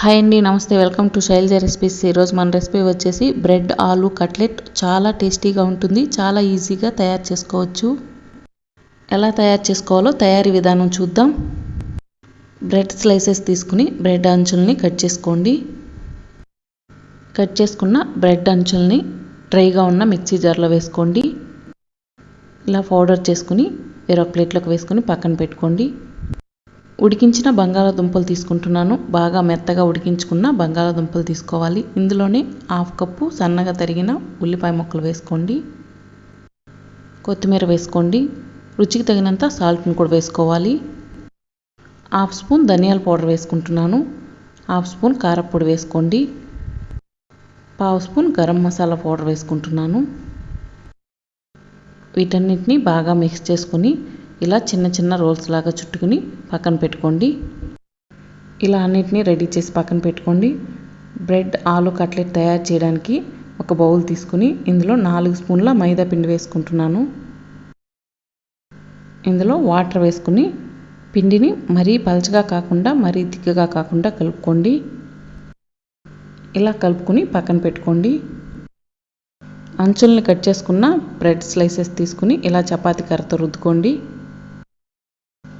Hi అండి నమస్తే. Welcome to Shailaja recipes. ఈరోజు మన రెసిపీ వచ్చేసి బ్రెడ్ ఆలు కట్లెట్. చాలా టేస్టీగా ఉంటుంది. చాలా ఈజీగా తయారు చేసుకోవచ్చు. ఎలా తయారు చేసుకోవాలో తయారీ విధానం చూద్దాం. బ్రెడ్ స్లైసెస్ తీసుకుని బ్రెడ్ అంచుల్ని కట్ చేసుకోండి. కట్ చేసుకున్న బ్రెడ్ అంచుల్ని డ్రైగా ఉన్న మిక్సీ జార్లో వేసుకోండి. ఇలా పౌడర్ చేసుకుని వేరొక ప్లేట్లోకి వేసుకుని పక్కన పెట్టుకోండి. ఉడికించిన బంగాళాదుంపలు తీసుకుంటున్నాను. బాగా మెత్తగా ఉడికించుకున్న బంగాళాదుంపలు తీసుకోవాలి. ఇందులోనే హాఫ్ కప్పు సన్నగా తరిగిన ఉల్లిపాయ ముక్కలు వేసుకోండి. కొత్తిమీర వేసుకోండి. రుచికి తగినంత సాల్ట్ని కూడా వేసుకోవాలి. హాఫ్ స్పూన్ ధనియాల పౌడర్ వేసుకుంటున్నాను. హాఫ్ స్పూన్ కారపొడి వేసుకోండి. పావు స్పూన్ గరం మసాలా పౌడర్ వేసుకుంటున్నాను. వీటన్నిటిని బాగా మిక్స్ చేసుకొని ఇలా చిన్న చిన్న రోల్స్ లాగా చుట్టుకుని పక్కన పెట్టుకోండి. ఇలా అన్నిటినీ రెడీ చేసి పక్కన పెట్టుకోండి. బ్రెడ్ ఆలు కట్లెట్ తయారు చేయడానికి ఒక బౌల్ తీసుకుని ఇందులో నాలుగు స్పూన్ల మైదా పిండి వేసుకుంటున్నాను. ఇందులో వాటర్ వేసుకుని పిండిని మరీ పలచగా కాకుండా మరీ దిగ్గగా కాకుండా కలుపుకోండి. ఇలా కలుపుకొని పక్కన పెట్టుకోండి. అంచుల్ని కట్ చేసుకున్న బ్రెడ్ స్లైసెస్ తీసుకుని ఇలా చపాతీ కర్రతో రుద్దుకోండి.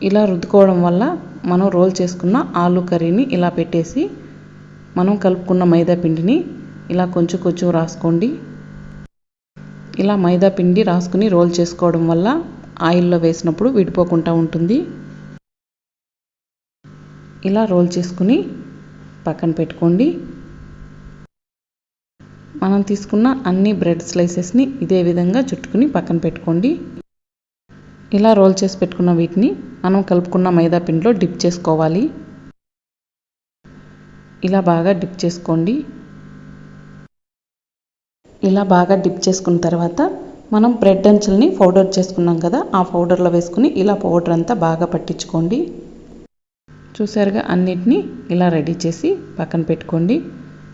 ఇలా రుద్దుకోవడం వల్ల మనం రోల్ చేసుకున్న ఆలు కర్రీని ఇలా పెట్టేసి మనం కలుపుకున్న మైదా పిండిని ఇలా కొంచెం కొంచెం రాసుకోండి. ఇలా మైదా పిండి రాసుకుని రోల్ చేసుకోవడం వల్ల ఆయిల్లో వేసినప్పుడు విడిపోకుండా ఉంటుంది. ఇలా రోల్ చేసుకుని పక్కన పెట్టుకోండి. మనం తీసుకున్న అన్ని బ్రెడ్ స్లైసెస్ని ఇదే విధంగా చుట్టుకుని పక్కన పెట్టుకోండి. ఇలా రోల్ చేసి పెట్టుకున్న వీటిని మనం కలుపుకున్న మైదా పిండిలో డిప్ చేసుకోవాలి. ఇలా బాగా డిప్ చేసుకోండి. ఇలా బాగా డిప్ చేసుకున్న తర్వాత మనం బ్రెడ్ అంచుల్ని పౌడర్ చేసుకున్నాం కదా ఆ పౌడర్లో వేసుకుని ఇలా పౌడర్ అంతా బాగా పట్టించుకోండి. చూసారుగా అన్నిటినీ ఇలా రెడీ చేసి పక్కన పెట్టుకోండి.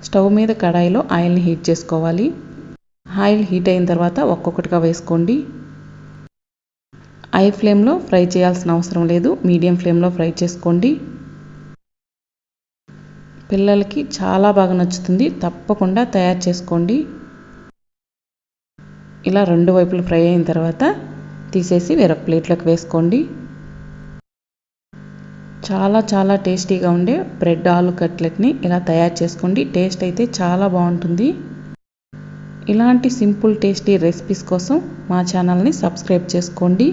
స్టవ్ మీద కడాయిలో ఆయిల్ని హీట్ చేసుకోవాలి. ఆయిల్ హీట్ అయిన తర్వాత ఒక్కొక్కటిగా వేసుకోండి. హై ఫ్లేమ్లో ఫ్రై చేయాల్సిన అవసరం లేదు. మీడియం ఫ్లేమ్లో ఫ్రై చేసుకోండి. పిల్లలకి చాలా బాగా నచ్చుతుంది. తప్పకుండా తయారు చేసుకోండి. ఇలా రెండు వైపులు ఫ్రై అయిన తర్వాత తీసేసి వేరొక ప్లేట్లోకి వేసుకోండి. చాలా చాలా టేస్టీగా ఉండే బ్రెడ్ ఆలు కట్లెట్ని ఇలా తయారు చేసుకోండి. టేస్ట్ అయితే చాలా బాగుంటుంది. ఇలాంటి సింపుల్ టేస్టీ రెసిపీస్ కోసం మా ఛానల్ని సబ్స్క్రైబ్ చేసుకోండి.